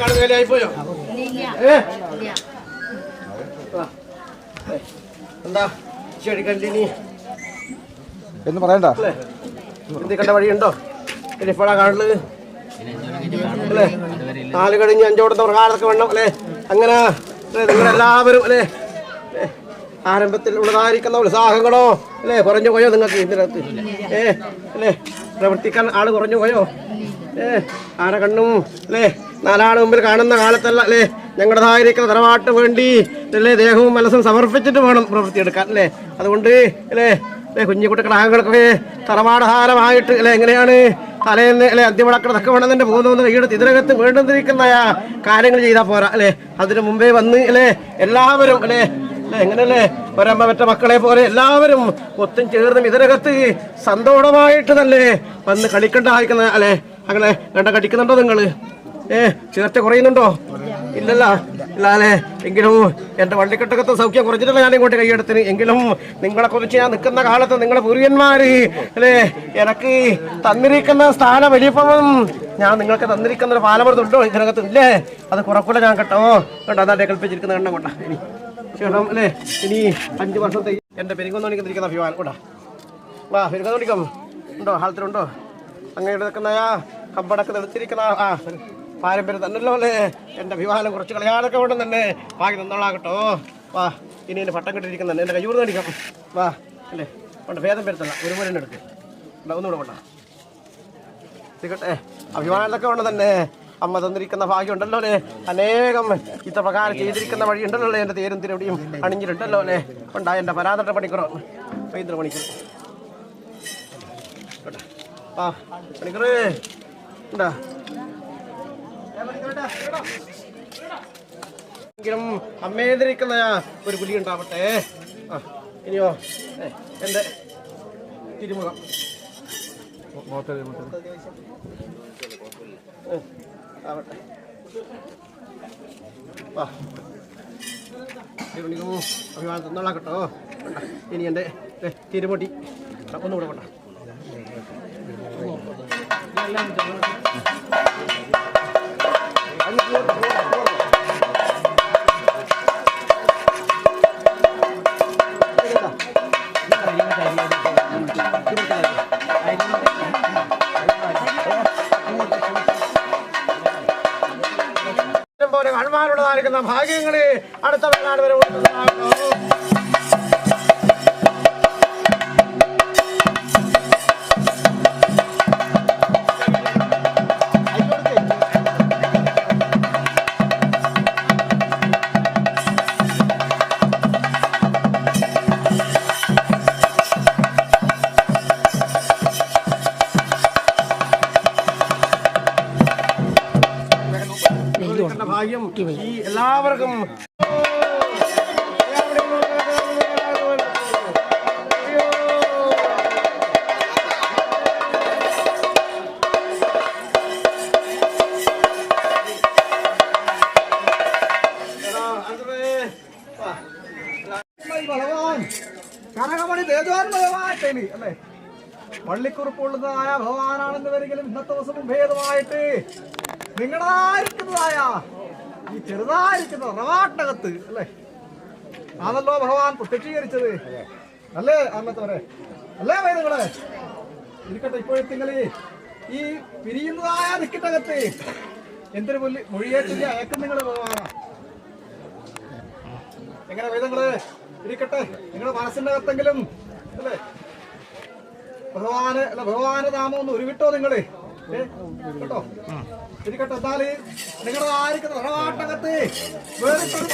പോയോ? ആ. ഏ. എന്താ ചെടി കണ്ടിനി എന്ന് പറയണ്ട. എന്ത് കണ്ട വഴിയുണ്ടോ? ഇനി ഇപ്പോഴാ കാണുന്നത്? അല്ലേ? നാല് കഴിഞ്ഞ് അഞ്ചോടത്തെ പ്രകാരമൊക്കെ വേണം അല്ലേ? അങ്ങനെ അല്ലേ? നിങ്ങളെല്ലാവരും അല്ലേ? ആരംഭത്തിൽ ഉള്ളതായിരിക്കുന്ന ഉത്സാഹങ്ങളോ അല്ലേ? കുറഞ്ഞു പോയോ നിങ്ങൾക്ക് ഇതിനകത്ത്? ഏ? അല്ലേ? പ്രവർത്തിക്കാൻ ആൾ കുറഞ്ഞു പോയോ? ഏ ആന കണ്ണും അല്ലേ? നാലാട് മുമ്പിൽ കാണുന്ന കാലത്തല്ല അല്ലേ? ഞങ്ങളുടേതായിരിക്കുന്ന തറവാട്ട് വേണ്ടി അല്ലേ? ദേഹവും മനസ്സും സമർപ്പിച്ചിട്ട് വേണം പ്രവൃത്തിയെടുക്കാൻ അല്ലേ? അതുകൊണ്ട് അല്ലേ? അല്ലേ കുഞ്ഞുകുട്ടികളുടെ ആളുകൾക്കൊക്കെ തറവാടഹാരമായിട്ട് അല്ലേ? എങ്ങനെയാണ് തലേന്ന് അല്ലെ? അന്ത്യമുടക്കട തക്ക വേണമെന്നെ പോകുന്ന കൈയെടുത്ത് ഇതിനകത്ത് വേണ്ടുന്നിരിക്കുന്ന കാര്യങ്ങൾ ചെയ്താൽ പോരാ അല്ലേ? അതിന് മുമ്പേ വന്ന് അല്ലേ? എല്ലാവരും അല്ലേ? അല്ലേ എങ്ങനെയല്ലേ? ഒരമ്മ മറ്റ മക്കളെ പോലെ എല്ലാവരും ഒത്തും ചേർന്നും ഇതിനകത്ത് സന്തോഷമായിട്ട് തന്നെ വന്ന് കളിക്കണ്ടായിരിക്കുന്ന അല്ലേ? അങ്ങനെ കണ്ട കടിക്കുന്നുണ്ടോ നിങ്ങൾ ഏ ചേർച്ച കുറയുന്നുണ്ടോ? ഇല്ലല്ല. ഇല്ലാലേ എങ്കിലും എന്റെ വള്ളിക്കെട്ടകത്തെ സൗഖ്യം കുറഞ്ഞിട്ടുള്ള ഞാൻ ഇങ്ങോട്ട് കൈയെടുത്തിന്. എങ്കിലും നിങ്ങളെ കുറിച്ച് ഞാൻ നിൽക്കുന്ന കാലത്ത് നിങ്ങളെ പൂർവന്മാര് അല്ലേ? എനിക്ക് തന്നിരിക്കുന്ന സ്ഥാനം വലിയപ്പം ഞാൻ നിങ്ങൾക്ക് തന്നിരിക്കുന്ന ഒരു പാലമൃതുണ്ടോ ഇതിനകത്ത്? ഇല്ലേ? അത് കുറക്കൂടെ ഞാൻ കേട്ടോ. കേട്ടോ അതാ കൽപ്പിച്ചിരിക്കുന്ന കണ്ണം കൊണ്ടാ. ഇനി ചേട്ടം അല്ലേ? ഇനി അഞ്ച് വർഷത്തെ എന്റെ പെരുങ്കൊന്നോണിക്കുന്ന അഭിമാനം. കൊണ്ടാ. വാ പെരുങ്കൊന്നോണിക്കം ഉണ്ടോ? ഹാളത്തിലുണ്ടോ? അങ്ങനെ എടുക്കുന്ന കമ്പടക്ക് തെളിച്ചിരിക്കുന്ന ആ പാരമ്പര്യം തന്നല്ലോ അല്ലേ എന്റെ അഭിമാനം കുറച്ച് കളയാനൊക്കെ ഉടൻ തന്നെ വാങ്ങി തന്നോളാം കേട്ടോ വാ ഇനി എന്റെ പട്ടം കിട്ടിയിരിക്കുന്നുണ്ട് എന്റെ കയ്യൂർ നടിക്കാം വാ അല്ലേ? കൊണ്ട് ഭേദം വരുത്തല്ല ഒരു മുരൻ എടുക്ക്. ഒന്നുകൂടെ കൊണ്ടാ. സിക്കട്ടെ അഭിമാനത്തൊക്കെ ഉണ്ട് തന്നെ അമ്മ തന്നിരിക്കുന്ന ഭാഗ്യം ഉണ്ടല്ലോ അല്ലേ? അനേകം ഇത്ര പ്രകാരം ചെയ്തിരിക്കുന്ന വഴി ഉണ്ടല്ലോ അല്ലേ? എന്റെ തേരും തിരടിയും അണിഞ്ഞിട്ടുണ്ടല്ലോ അല്ലേ? ഉണ്ടാ എന്റെ പരാതട്ട പണിക്കറോ. പൈതൃ പണിക്കർ. കേട്ടോ. ആ പണിക്കറേ. എങ്കിലും അമ്മേതിരിക്കുന്ന ഒരു പുലി ഉണ്ടാവട്ടെ. ആ ഇനിയോ എന്റെ തിരുമുഖം. ആവട്ടെ. കേട്ടോ ഇനി എന്റെ ദേ, തിരുമുടി. ഒന്നുകൂടെ കൊണ്ടാ. പോലെ കാണുവാനുള്ളതായിരിക്കുന്ന ഭാഗ്യങ്ങളെ അടുത്ത വേണാട് വരെ ഭാഗ്യം ഈ എല്ലാവർക്കും. ഭഗവാൻ പള്ളിക്കുറിപ്പുള്ളതായ ഭഗവാനാണെന്ന് വരികിലും ഇന്നത്തെ ദിവസം ഭേദമായിട്ട് നിങ്ങളായിരിക്കുന്നതായ ഈ ചെറുതായിരിക്കുന്ന റവാട്ടകത്ത് അല്ലേ? ആണല്ലോ ഭഗവാൻ പ്രത്യക്ഷീകരിച്ചത്. അല്ലേ അന്നത്തെ വരെ അല്ലേ വൈദ്യങ്ങളെ? ഇരിക്കട്ടെ ഇപ്പോഴെത്തിങ്ങളി ഈ പിരിയുന്നതായ ദിക്കിട്ടകത്ത് എന്തൊരു മൊഴി മൊഴിയേറ്റില്ല അയക്കും നിങ്ങൾ ഭഗവാന. എങ്ങനെ വേദങ്ങൾ ഇരിക്കട്ടെ നിങ്ങളെ മനസ്സിന്റെ അകത്തെങ്കിലും അല്ലേ? ഭഗവാന് അല്ല ഭഗവാന് നാമം ഒന്ന് ഉരുവിട്ടോ നിങ്ങൾ? കേട്ടോ? ഇരിക്കട്ടെ എന്നാൽ നിങ്ങളുടെ ആയിരിക്കുന്ന വേറിട്ടൊരു